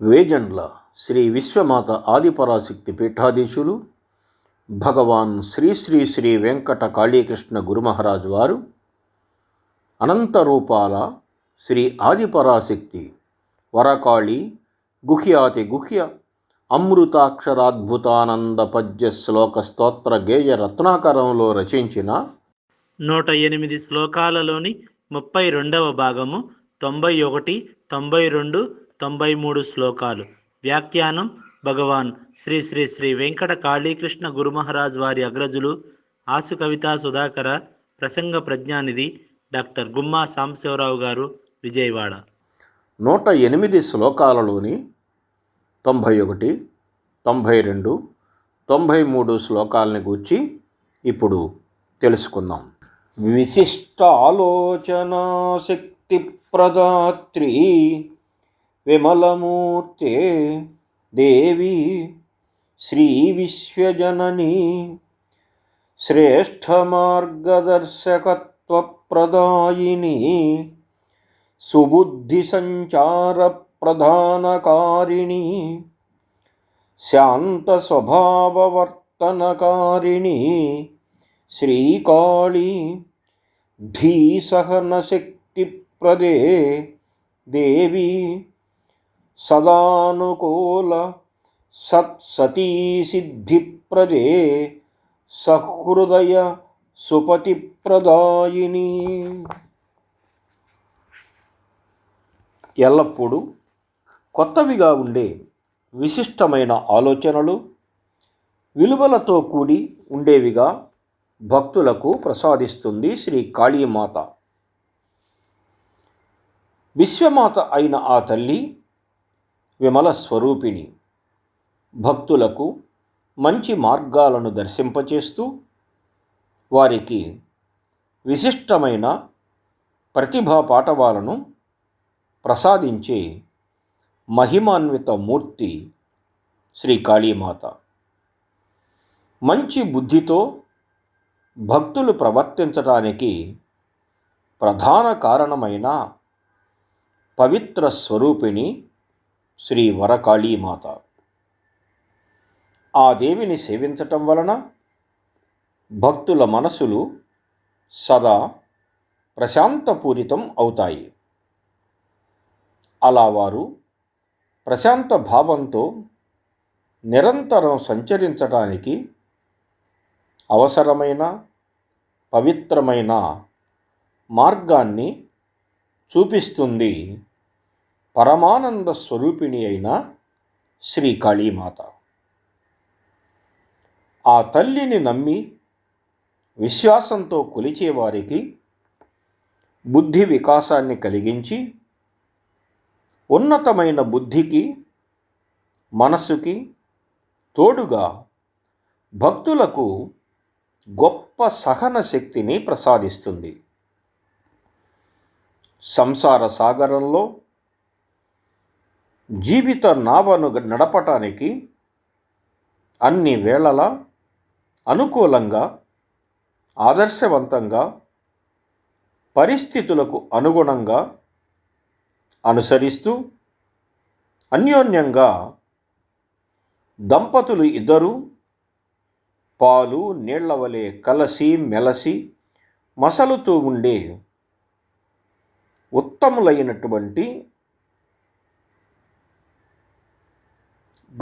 వేజండ్ల శ్రీ విశ్వమాత ఆదిపరాశక్తి పీఠాధీశులు భగవాన్ శ్రీ శ్రీ శ్రీ వెంకట కాళీకృష్ణ గురుమహారాజు వారు అనంత రూపాల శ్రీ ఆదిపరాశక్తి వరకాళి గుహ్యాతి గుహ్య అమృతాక్షరాద్భుతానంద పద్య శ్లోక స్తోత్ర గేయ రత్నాకరంలో రచించిన నూట ఎనిమిది శ్లోకాలలోని ముప్పై రెండవ భాగము తొంభై ఒకటి తొంభై రెండు తొంభై మూడు శ్లోకాలు. వ్యాఖ్యానం భగవాన్ శ్రీ శ్రీ శ్రీ వెంకట కాళీకృష్ణ గురుమహారాజ్ వారి అగ్రజులు ఆసు కవితా సుధాకర ప్రసంగ ప్రజ్ఞానిధి డాక్టర్ గుమ్మా సాంబశివరావు గారు విజయవాడ. నూట ఎనిమిది శ్లోకాలలోని తొంభై ఒకటి తొంభై రెండు తొంభై మూడు శ్లోకాలని గూర్చి ఇప్పుడు తెలుసుకుందాం. విశిష్ట ఆలోచన శక్తి ప్రదాత్రి विमलमूर्ते देवी श्रीविश्वजननी श्रेष्ठमार्गदर्शकत्वप्रदायिनी सुबुद्धिसञ्चारप्रधानकारिणी शान्तस्वभाववर्तनकारिणी श्रीकाळी धीसहनशक्तिप्रदे देवी సదానుకూల సత్సతీ సిద్ధిప్రదే సహృదయ సుపతిప్రదాయిని. ఎల్లప్పుడూ కొత్తవిగా ఉండే విశిష్టమైన ఆలోచనలు విలువలతో కూడి ఉండేవిగా భక్తులకు ప్రసాదిస్తుంది శ్రీ కాళీమాత. విశ్వమాత అయిన ఆ తల్లి విమల స్వరూపిణి. భక్తులకు మంచి మార్గాలను దర్శింపచేస్తూ వారికి విశిష్టమైన ప్రతిభా పాఠవాలను ప్రసాదించే మహిమాన్విత మూర్తి శ్రీ కాళీమాత. మంచి బుద్ధితో భక్తులు ప్రవర్తించడానికి ప్రధాన కారణమైన పవిత్ర స్వరూపిణి శ్రీ వరకాళీమాత. ఆ దేవిని సేవించటం వలన భక్తుల మనసులు సదా ప్రశాంతపూరితం అవుతాయి. అలా వారు ప్రశాంత భావంతో నిరంతరం సంచరించడానికి అవసరమైన పవిత్రమైన మార్గాన్ని చూపిస్తుంది. పరమానంద స్వరూపిణి అయిన శ్రీ కాళీమాత ఆ తల్లిని నమ్మి విశ్వాసంతో కొలిచేవారికి బుద్ధి వికాసాన్ని కలిగించి ఉన్నతమైన బుద్ధికి మనసుకి తోడుగా భక్తులకు గొప్ప సహన శక్తిని ప్రసాదిస్తుంది. సంసార సాగరంలో జీవిత నావను నడపటానికి అన్ని వేళలా అనుకూలంగా ఆదర్శవంతంగా పరిస్థితులకు అనుగుణంగా అనుసరిస్తూ అన్యోన్యంగా దంపతులు ఇద్దరు పాలు నీళ్ళ వలె కలసి మెలసి మసలుతూ ఉండే ఉత్తములైనటువంటి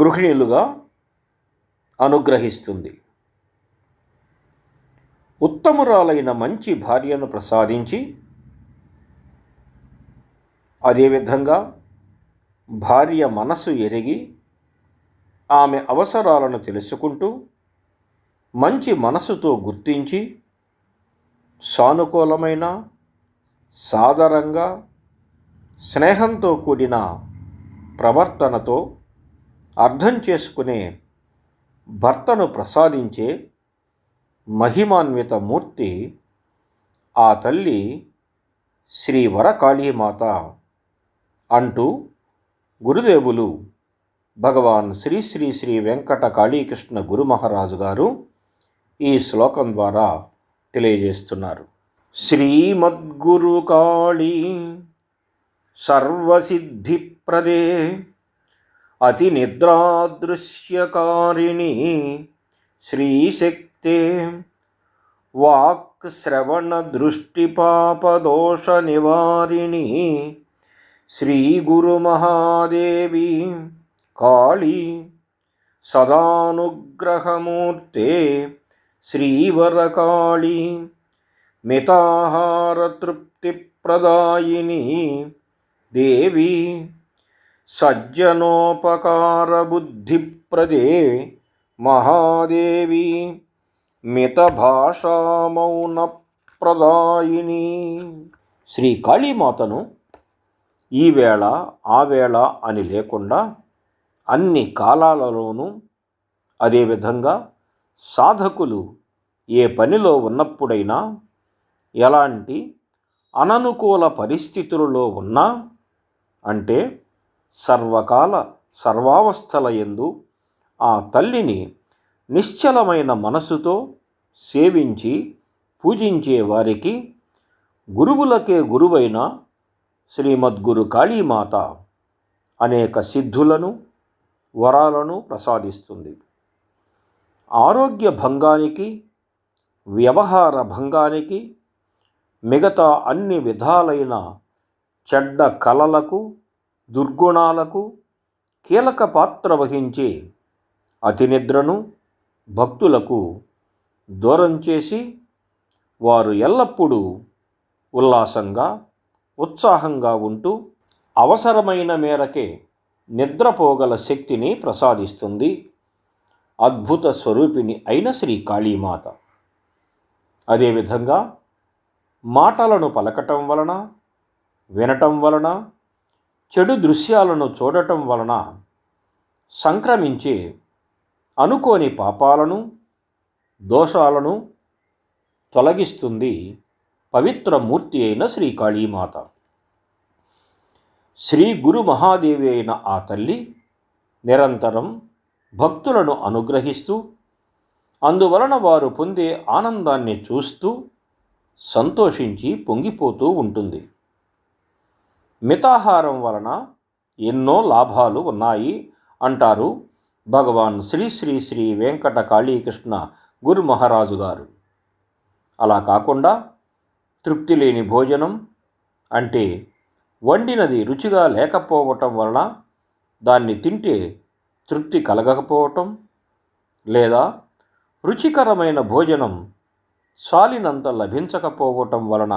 గృహిణులుగా అనుగ్రహిస్తుంది. ఉత్తమురాలైన మంచి భార్యను ప్రసాదించి అదేవిధంగా భార్య మనసు ఎరిగి ఆమె అవసరాలను తెలుసుకుంటూ మంచి మనసుతో గుర్తించి సానుకూలమైన సాదరంగా స్నేహంతో కూడిన ప్రవర్తనతో అర్థం చేసుకునే భర్తను ప్రసాదించే మహిమాన్విత మూర్తి ఆ తల్లి శ్రీ వరకాళీమాత అంటూ గురుదేవులు భగవాన్ శ్రీ శ్రీ శ్రీ వెంకట కాళీకృష్ణ గురు మహారాజు గారు ఈ శ్లోకం ద్వారా తెలియజేస్తున్నారు. శ్రీమద్గురు కాళీ సర్వసిద్ధిప్రదే అతి నిద్రాదృశ్యకారిణి శ్రీశక్తే. వాక్ శ్రవణ దృష్టిపాపదోష నివారిణి శ్రీ గురు మహాదేవి కాళీ. సదానుగ్రహమూర్తే శ్రీవరకాళీ. మితాహారతృప్తిప్రదాయిని దేవి. సజ్జనోపకారబుద్ధిప్రదే మహాదేవి మితభాషామౌనప్రదాయిని. శ్రీ కాళీమాతను ఈవేళ ఆవేళ ఆ వేళ అని లేకుండా అన్ని కాలాలలోనూ అదేవిధంగా సాధకులు ఏ పనిలో ఉన్నప్పుడైనా ఎలాంటి అననుకూల పరిస్థితులలో ఉన్నా అంటే సర్వకాల సర్వావస్థల యందు ఆ తల్లిని నిశ్చలమైన మనసుతో సేవించి పూజించే వారికి గురువులకే గురువైన శ్రీమద్గురు కాళీమాత అనేక సిద్ధులను వరాలను ప్రసాదిస్తుంది. ఆరోగ్య భంగానికి వ్యవహార భంగానికి మిగతా అన్ని విధాలైన చెడ్డ కలలకు దుర్గుణాలకు కీలక పాత్ర వహించే అతినిద్రను భక్తులకు దూరం చేసి వారు ఎల్లప్పుడూ ఉల్లాసంగా ఉత్సాహంగా ఉంటూ అవసరమైన మేరకే నిద్రపోగల శక్తిని ప్రసాదిస్తుంది అద్భుత స్వరూపిణి అయిన శ్రీ కాళీమాత. అదేవిధంగా మాటలను పలకటం వలన వినటం వలన చెడు దృశ్యాలను చూడటం వలన సంక్రమించే అనుకోని పాపాలను దోషాలను తొలగిస్తుంది పవిత్ర మూర్తి అయిన శ్రీ కాళీమాత శ్రీ గురు మహాదేవి అయిన ఆ తల్లి నిరంతరం భక్తులను అనుగ్రహిస్తూ అందువలన వారు పొందే ఆనందాన్ని చూస్తూ సంతోషించి పొంగిపోతూ ఉంటుంది. మితాహారం వలన ఎన్నో లాభాలు ఉన్నాయి అంటారు భగవాన్ శ్రీ శ్రీ శ్రీ వెంకట కాళీకృష్ణ గురు మహారాజు గారు. అలా కాకుండా తృప్తి లేని భోజనం అంటే వండినది రుచిగా లేకపోవటం వలన దాన్ని తింటే తృప్తి కలగకపోవటం లేదా రుచికరమైన భోజనం సాలినంత లభించకపోవటం వలన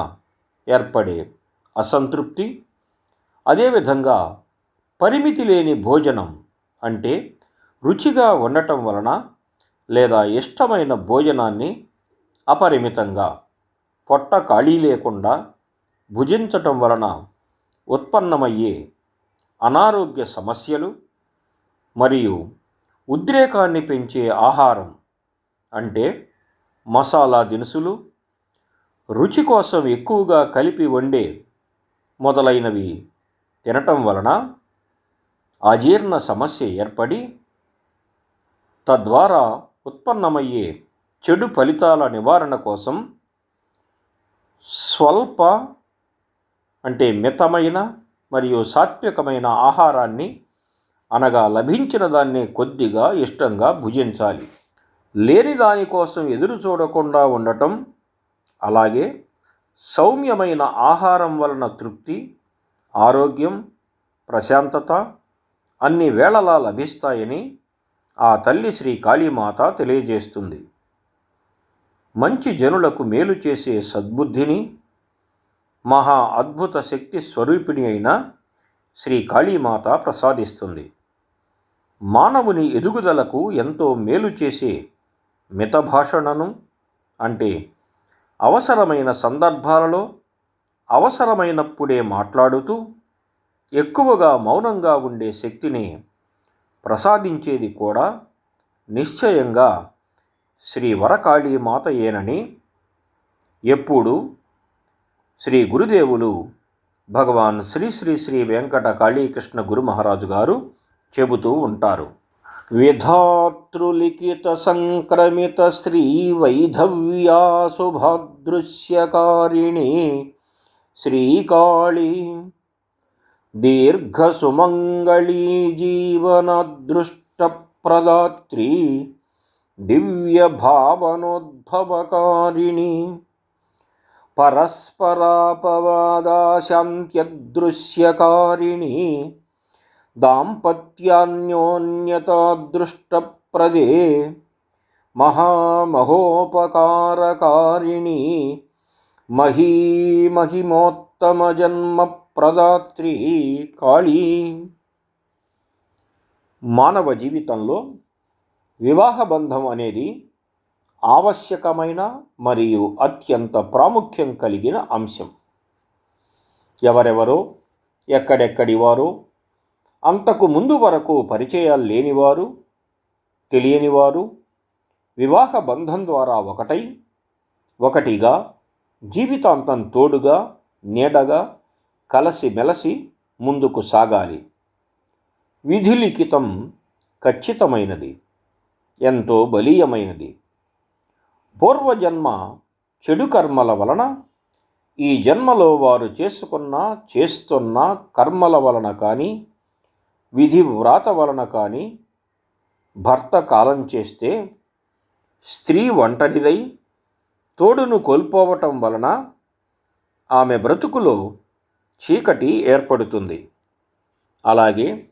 ఏర్పడే అసంతృప్తి అదేవిధంగా పరిమితి లేని భోజనం అంటే రుచిగా ఉండటం వలన లేదా ఇష్టమైన భోజనాన్ని అపరిమితంగా పొట్ట ఖాళీ లేకుండా భుజించటం వలన ఉత్పన్నమయ్యే అనారోగ్య సమస్యలు మరియు ఉద్రేకాన్ని పెంచే ఆహారం అంటే మసాలా దినుసులు రుచి కోసం ఎక్కువగా కలిపి వండే మొదలైనవి తినటం వలన అజీర్ణ సమస్య ఏర్పడి తద్వారా ఉత్పన్నమయ్యే చెడు ఫలితాల నివారణ కోసం స్వల్ప అంటే మితమైన మరియు సాత్వికమైన ఆహారాన్ని అనగా లభించిన దాన్ని కొద్దిగా ఇష్టంగా భుజించాలి. లేని దానికోసం ఎదురు చూడకుండా ఉండటం అలాగే సౌమ్యమైన ఆహారం వలన తృప్తి ఆరోగ్యం ప్రశాంతత అన్ని వేళలా లభిస్తాయని ఆ తల్లి శ్రీ కాళీమాత తెలియజేస్తుంది. మంచి జనులకు మేలు చేసే సద్బుద్ధిని మహా అద్భుత శక్తి స్వరూపిణి అయిన శ్రీ కాళీమాత ప్రసాదిస్తుంది. మానవుని ఎదుగుదలకు ఎంతో మేలు చేసే మితభాషణను అంటే అవసరమైన సందర్భాలలో అవసరమైనప్పుడే మాట్లాడుతూ ఎక్కువగా మౌనంగా ఉండే శక్తిని ప్రసాదించేది కూడా నిశ్చయంగా శ్రీ వరకాళీ మాతయేనని ఎప్పుడు శ్రీ గురుదేవులు భగవాన్ శ్రీ శ్రీ శ్రీ వెంకట కాళీకృష్ణ గురు మహారాజు గారు చెబుతూ ఉంటారు. విధాతృలిఖిత సంక్రమిత శ్రీ వైధవ్యా श्रीकाळी दीर्घसुमङ्गली जीवनदृष्टप्रदात्री दिव्यभावनोद्भवकारिणी। परस्परापवादाशान्त्यदृश्यकारिणी दाम्पत्यान्योन्यतादृष्टप्रदे महामहोपकारकारिणी। మహీమహిమోత్తమజన్మప్రదాత్రి కాళీ. మానవ జీవితంలో వివాహ బంధం అనేది ఆవశ్యకమైన మరియు అత్యంత ప్రాముఖ్యం కలిగిన అంశం. ఎవరెవరో ఎక్కడెక్కడి వారో అంతకు ముందు వరకు పరిచయాలు లేనివారు తెలియనివారు వివాహ బంధం ద్వారా ఒకటై ఒకటిగా జీవితాంతం తోడుగా నీడగా కలసి మెలసి ముందుకు సాగాలి. విధిలిఖితం ఖచ్చితమైనది ఎంతో బలీయమైనది. పూర్వజన్మ చెడు కర్మల వలన ఈ జన్మలో వారు చేసుకున్న చేస్తున్న కర్మల వలన కానీ విధి వ్రాత వలన కానీ భర్త కాలం చేస్తే స్త్రీ ఒంటరిదై తోడును కోల్పోవటం వలన ఆమె బ్రతుకులో చీకటి ఏర్పడుతుంది. అలాగే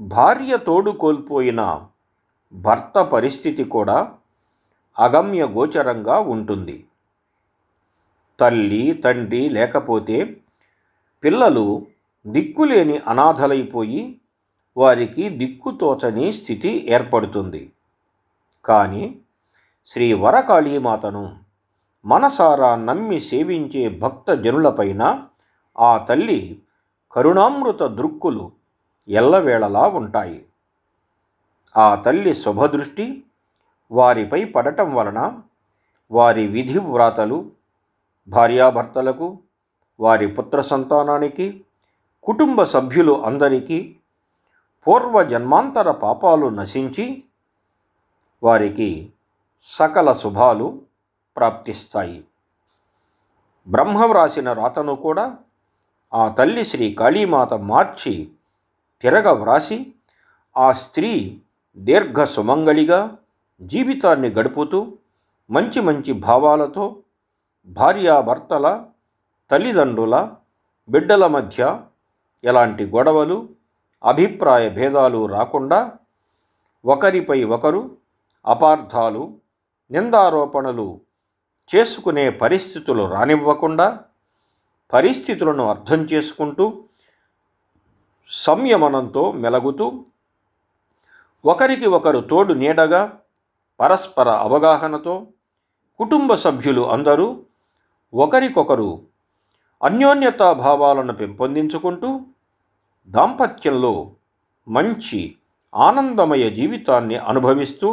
భార్య తోడు కోల్పోయిన భర్త పరిస్థితి కూడా అగమ్య గోచరంగా ఉంటుంది. తల్లి తండ్రి లేకపోతే పిల్లలు దిక్కులేని అనాథలైపోయి వారికి దిక్కుతోచని స్థితి ఏర్పడుతుంది. కానీ శ్రీ వరకాళీమాతను మనసారా నమ్మి సేవించే భక్త జనులపైన ఆ తల్లి కరుణామృత దృక్కులు ఎల్లవేళలా ఉంటాయి. ఆ తల్లి శుభదృష్టి వారిపై పడటం వలన వారి విధి వ్రాతలు భార్యాభర్తలకు వారి పుత్ర సంతానానికి కుటుంబ సభ్యులు అందరికీ పూర్వ జన్మాంతర పాపాలు నశించి వారికి సకల శుభాలు ప్రాప్తిస్తాయి. బ్రహ్మ వ్రాసిన రాతను కూడా ఆ తల్లి శ్రీ కాళీమాత మార్చి తిరగ వ్రాసి ఆ స్త్రీ దీర్ఘ సుమంగళిగా జీవితాన్ని గడుపుతూ మంచి మంచి భావాలతో భార్యాభర్తల తల్లిదండ్రుల బిడ్డల మధ్య ఎలాంటి గొడవలు అభిప్రాయ భేదాలు రాకుండా ఒకరిపై ఒకరు అపార్థాలు నిందారోపణలు చేసుకునే పరిస్థితులు రానివ్వకుండా పరిస్థితులను అర్థం చేసుకుంటూ సంయమనంతో మెలగుతూ ఒకరికి ఒకరు తోడు నీడగా పరస్పర అవగాహనతో కుటుంబ సభ్యులు అందరూ ఒకరికొకరు అన్యోన్యతా భావాలను పెంపొందించుకుంటూ దాంపత్యంలో మంచి ఆనందమయ జీవితాన్ని అనుభవిస్తూ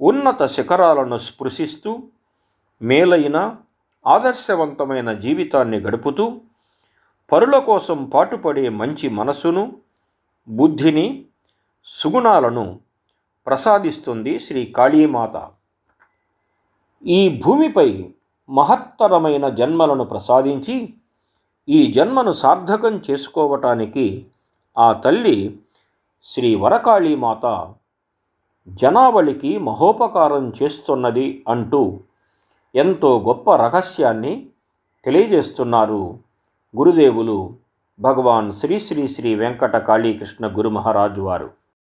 ఉన్నత శిఖరాలను స్పృశిస్తూ మేలైన ఆదర్శవంతమైన జీవితాన్ని గడుపుతూ పరుల కోసం పాటుపడే మంచి మనసును బుద్ధిని సుగుణాలను ప్రసాదిస్తుంది శ్రీ కాళీమాత. ఈ భూమిపై మహత్తరమైన జన్మలను ప్రసాదించి ఈ జన్మను సార్థకం చేసుకోవటానికి ఆ తల్లి శ్రీ వరకాళీమాత జనావళికి మహోపకారం చేస్తున్నది అంటూ ఎంతో గొప్ప రహస్యాన్ని తెలియజేస్తున్నారు గురుదేవులు భగవాన్ శ్రీ శ్రీ శ్రీ వెంకట కాళీకృష్ణ గురు మహారాజు వారు.